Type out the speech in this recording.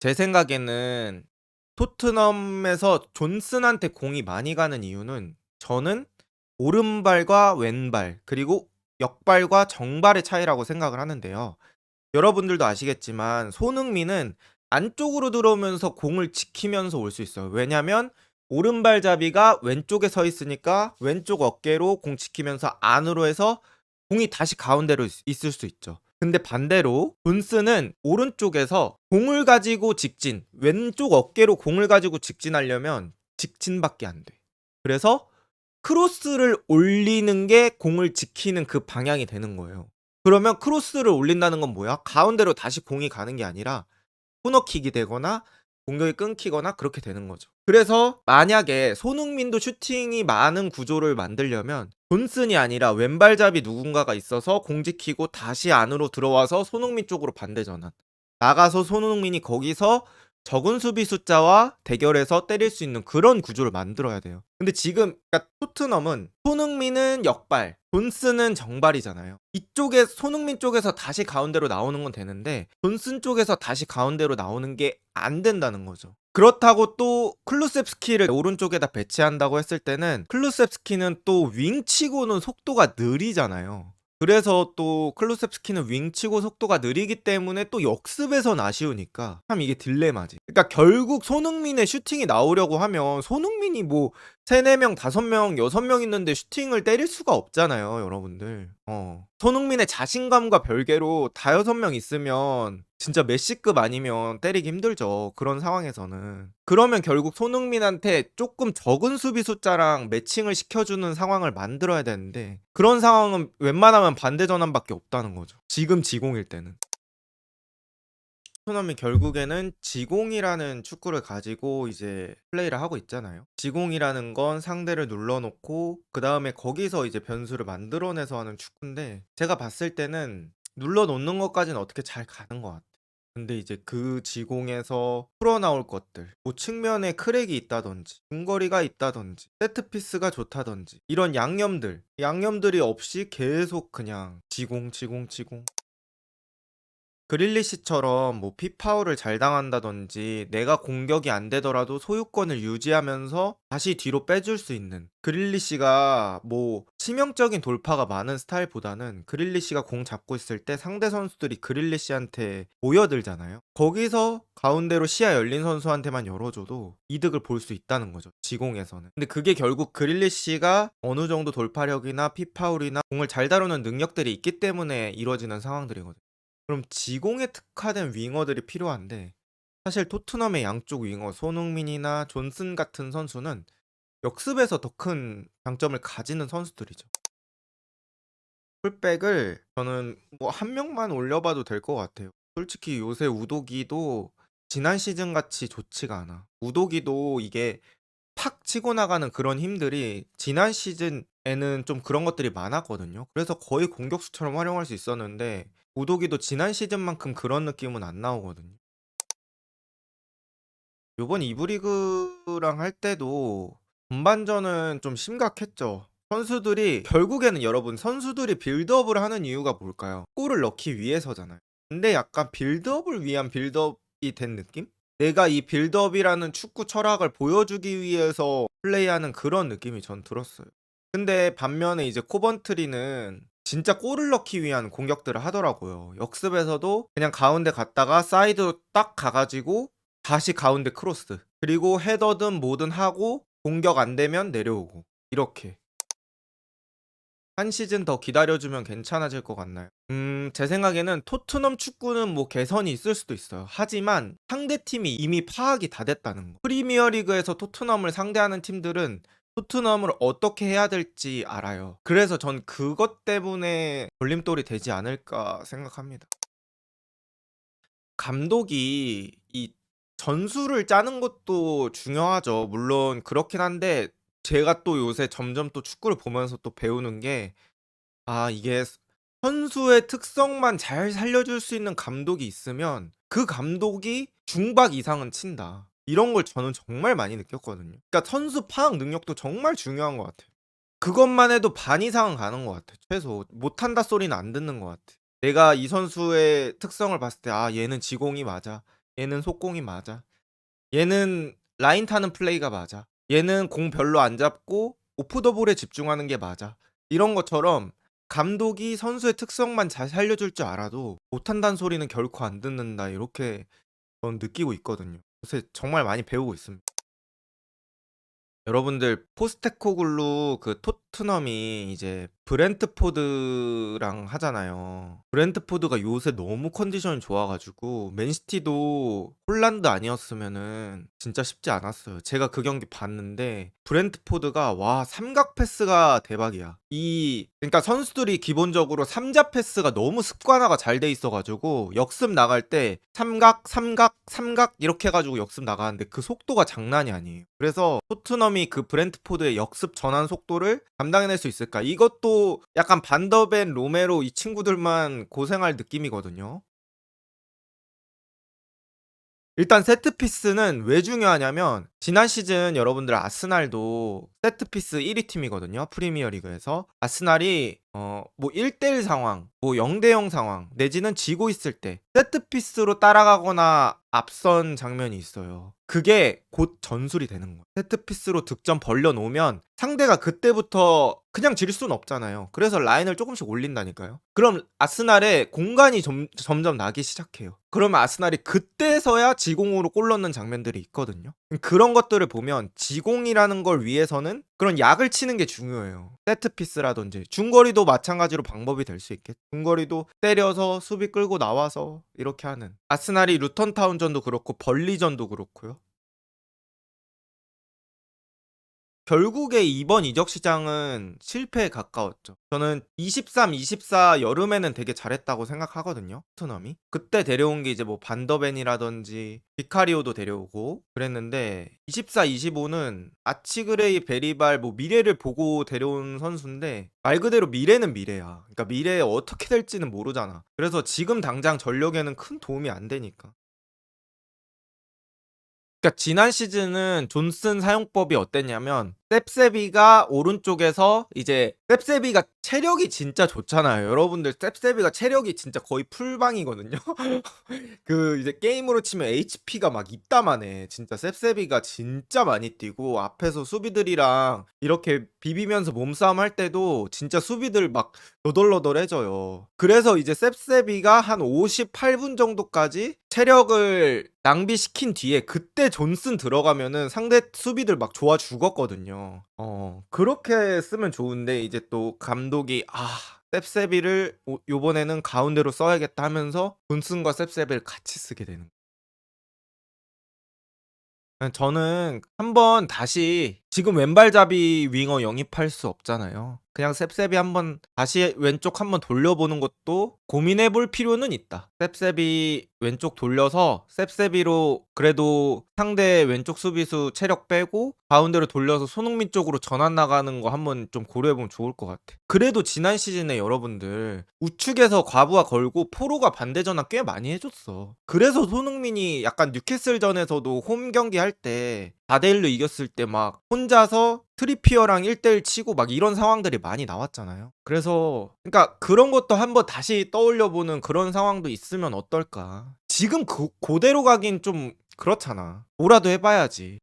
제 생각에는 토트넘에서 존슨한테 공이 많이 가는 이유는 저는 오른발과 왼발 그리고 역발과 정발의 차이라고 생각을 하는데요. 여러분들도 아시겠지만 손흥민은 안쪽으로 들어오면서 공을 지키면서 올 수 있어요. 왜냐면 오른발잡이가 왼쪽에 서 있으니까 왼쪽 어깨로 공 지키면서 안으로 해서 공이 다시 가운데로 있- 있을 수 있죠. 근데 반대로 존스는 오른쪽에서 공을 가지고 직진, 왼쪽 어깨로 공을 가지고 직진하려면 직진밖에 안 돼. 그래서 크로스를 올리는 게 공을 지키는 그 방향이 되는 거예요. 그러면 크로스를 올린다는 건 뭐야? 가운데로 다시 공이 가는 게 아니라 코너킥이 되거나 공격이 끊기거나 그렇게 되는 거죠. 그래서 만약에 손흥민도 슈팅이 많은 구조를 만들려면 존슨이 아니라 왼발잡이 누군가가 있어서 공 지키고 다시 안으로 들어와서 손흥민 쪽으로 반대 전환. 나가서 손흥민이 거기서 적은 수비 숫자와 대결해서 때릴 수 있는 그런 구조를 만들어야 돼요. 근데 지금 그러니까 토트넘은 손흥민은 역발, 존슨은 정발이잖아요. 이쪽에 손흥민 쪽에서 다시 가운데로 나오는 건 되는데 존슨 쪽에서 다시 가운데로 나오는 게 안 된다는 거죠. 그렇다고 또 클루셉스키를 오른쪽에다 배치한다고 했을 때는 클루셉스키는 또 윙치고는 속도가 느리잖아요. 그래서 또 클루셉스키는 윙치고 속도가 느리기 때문에 또 역습에선 아쉬우니까 참 이게 딜레마지. 그러니까 결국 손흥민의 슈팅이 나오려고 하면 손흥민이 뭐 3, 4명, 5명, 6명 있는데 슈팅을 때릴 수가 없잖아요, 여러분들. 어. 손흥민의 자신감과 별개로 다 6명 있으면 진짜 메시급 아니면 때리기 힘들죠. 그런 상황에서는. 그러면 결국 손흥민한테 조금 적은 수비 숫자랑 매칭을 시켜주는 상황을 만들어야 되는데 그런 상황은 웬만하면 반대 전환밖에 없다는 거죠. 지금 지공일 때는. 토트넘이 결국에는 지공이라는 축구를 가지고 이제 플레이를 하고 있잖아요. 지공이라는 건 상대를 눌러놓고 그 다음에 거기서 이제 변수를 만들어내서 하는 축구인데 제가 봤을 때는 눌러놓는 것까지는 어떻게 잘 가는 것 같아요. 근데 이제 그 지공에서 풀어나올 것들 뭐 측면에 크랙이 있다든지 중거리가 있다든지 세트피스가 좋다든지 이런 양념들 양념들이 없이 계속 그냥 지공 지공 지공 그릴리시처럼 뭐 피파울을 잘 당한다든지 내가 공격이 안 되더라도 소유권을 유지하면서 다시 뒤로 빼줄 수 있는 그릴리시가 뭐 치명적인 돌파가 많은 스타일보다는 그릴리시가 공 잡고 있을 때 상대 선수들이 그릴리시한테 모여들잖아요. 거기서 가운데로 시야 열린 선수한테만 열어줘도 이득을 볼 수 있다는 거죠. 지공에서는. 근데 그게 결국 그릴리시가 어느 정도 돌파력이나 피파울이나 공을 잘 다루는 능력들이 있기 때문에 이루어지는 상황들이거든요. 그럼 지공에 특화된 윙어들이 필요한데 사실 토트넘의 양쪽 윙어 손흥민이나 존슨 같은 선수는 역습에서 더 큰 장점을 가지는 선수들이죠. 풀백을 저는 뭐 한 명만 올려봐도 될 것 같아요. 솔직히 요새 우도기도 지난 시즌 같이 좋지가 않아. 우도기도 이게 팍 치고 나가는 그런 힘들이 지난 시즌에는 좀 그런 것들이 많았거든요. 그래서 거의 공격수처럼 활용할 수 있었는데 우도기도 지난 시즌만큼 그런 느낌은 안 나오거든요. 요번 이브리그랑 할 때도 전반전은 좀 심각했죠. 선수들이 결국에는 여러분 선수들이 빌드업을 하는 이유가 뭘까요? 골을 넣기 위해서잖아요. 근데 약간 빌드업을 위한 빌드업이 된 느낌? 내가 이 빌드업이라는 축구 철학을 보여주기 위해서 플레이하는 그런 느낌이 전 들었어요. 근데 반면에 이제 코번트리는 진짜 골을 넣기 위한 공격들을 하더라고요. 역습에서도 그냥 가운데 갔다가 사이드로 딱 가가지고 다시 가운데 크로스. 그리고 헤더든 뭐든 하고 공격 안 되면 내려오고. 이렇게. 한 시즌 더 기다려주면 괜찮아질 것 같나요? 음, 제 생각에는 토트넘 축구는 뭐 개선이 있을 수도 있어요. 하지만 상대팀이 이미 파악이 다 됐다는 거. 프리미어 리그에서 토트넘을 상대하는 팀들은 토트넘을 어떻게 해야 될지 알아요. 그래서 전 그것 때문에 걸림돌이 되지 않을까 생각합니다. 감독이 이 전술을 짜는 것도 중요하죠. 물론 그렇긴 한데 제가 또 요새 점점 또 축구를 보면서 또 배우는 게 아, 이게 선수의 특성만 잘 살려줄 수 있는 감독이 있으면 그 감독이 중박 이상은 친다. 이런 걸 저는 정말 많이 느꼈거든요. 그러니까 선수 파악 능력도 정말 중요한 것 같아요. 그것만 해도 반 이상은 가는 것 같아요. 최소 못한다 소리는 안 듣는 것 같아요. 내가 이 선수의 특성을 봤을 때 아 얘는 지공이 맞아. 얘는 속공이 맞아. 얘는 라인 타는 플레이가 맞아. 얘는 공 별로 안 잡고 오프 더 볼에 집중하는 게 맞아. 이런 것처럼 감독이 선수의 특성만 잘 살려줄 줄 알아도 못한다는 소리는 결코 안 듣는다. 이렇게 전 느끼고 있거든요. 요새 정말 많이 배우고 있습니다. 여러분들 포스테코글루 그 토 트넘이 이제 브렌트포드랑 하잖아요. 브렌트포드가 요새 너무 컨디션이 좋아 가지고 맨시티도 홀란드 아니었으면은 진짜 쉽지 않았어요. 제가 그 경기 봤는데 브렌트포드가 와 삼각 패스가 대박이야. 이 그러니까 선수들이 기본적으로 삼자 패스가 너무 습관화가 잘 돼 있어 가지고 역습 나갈 때 삼각 삼각 삼각 이렇게 해 가지고 역습 나가는데 그 속도가 장난이 아니에요. 그래서 토트넘이 그 브렌트포드의 역습 전환 속도를 감당해낼 수 있을까? 이것도 약간 반더벤 로메로 이 친구들만 고생할 느낌이거든요. 일단 세트피스는 왜 중요하냐면 지난 시즌 여러분들 아스날도 세트피스 1위 팀이거든요. 프리미어 리그에서 아스날이 어 뭐 1대1 상황, 뭐 0대0 상황 내지는 지고 있을 때 세트피스로 따라가거나 앞선 장면이 있어요. 그게 곧 전술이 되는 거예요. 세트피스로 득점 벌려 놓으면 상대가 그때부터 그냥 질 수는 없잖아요. 그래서 라인을 조금씩 올린다니까요. 그럼 아스날의 공간이 점, 점점 나기 시작해요. 그러면 아스날이 그때서야 지공으로 골 넣는 장면들이 있거든요. 그런 것들을 보면 지공이라는 걸 위해서는 그런 약을 치는 게 중요해요. 세트피스라든지 중거리도 마찬가지로 방법이 될 수 있겠. 중거리도 때려서 수비 끌고 나와서 이렇게 하는. 아스날이 루턴타운전도 그렇고 벌리전도 그렇고요. 결국에 이번 이적 시장은 실패에 가까웠죠. 저는 23, 24 여름에는 되게 잘했다고 생각하거든요. 토트넘이. 그때 데려온 게 이제 뭐 반더벤이라든지 비카리오도 데려오고 그랬는데 24, 25는 아치그레이, 베리발 뭐 미래를 보고 데려온 선수인데 말 그대로 미래는 미래야. 그러니까 미래에 어떻게 될지는 모르잖아. 그래서 지금 당장 전력에는 큰 도움이 안 되니까. 그러니까 지난 시즌은 존슨 사용법이 어땠냐면 셉세비가 오른쪽에서 이제 셉세비가 체력이 진짜 좋잖아요. 여러분들 셉세비가 체력이 진짜 거의 풀방이거든요. 그 이제 게임으로 치면 HP가 막 이따만해. 진짜 셉세비가 진짜 많이 뛰고 앞에서 수비들이랑 이렇게 비비면서 몸싸움 할 때도 진짜 수비들 막 너덜너덜해져요. 그래서 이제 셉세비가 한 58분 정도까지 체력을 낭비시킨 뒤에 그때 존슨 들어가면은 상대 수비들 막 좋아 죽었거든요. 어, 그렇게 쓰면 좋은데 이제 또 감독이 아, 셉세비를 오- 요번에는 가운데로 써야겠다 하면서 존슨과 셉세비를 같이 쓰게 되는 거예요. 저는 한번 다시 지금 왼발잡이 윙어 영입할 수 없잖아요. 그냥 셉셉이 한번 다시 왼쪽 한번 돌려보는 것도 고민해 볼 필요는 있다. 셉셉이 왼쪽 돌려서 셉셉이로 그래도 상대 왼쪽 수비수 체력 빼고 가운데로 돌려서 손흥민 쪽으로 전환 나가는 거 한번 좀 고려해 보면 좋을 것 같아. 그래도 지난 시즌에 여러분들 우측에서 과부하 걸고 포로가 반대 전환 꽤 많이 해줬어. 그래서 손흥민이 약간 뉴캐슬전에서도 홈 경기 할 때 4대1로 이겼을 때 막 혼자서 트리피어랑 1대1 치고 막 이런 상황들이 많이 나왔잖아요. 그래서 그러니까 그런 것도 한번 다시 떠올려 보는 그런 상황도 있으면 어떨까? 지금 그, 그대로 가긴 좀 그렇잖아. 뭐라도 해봐야지.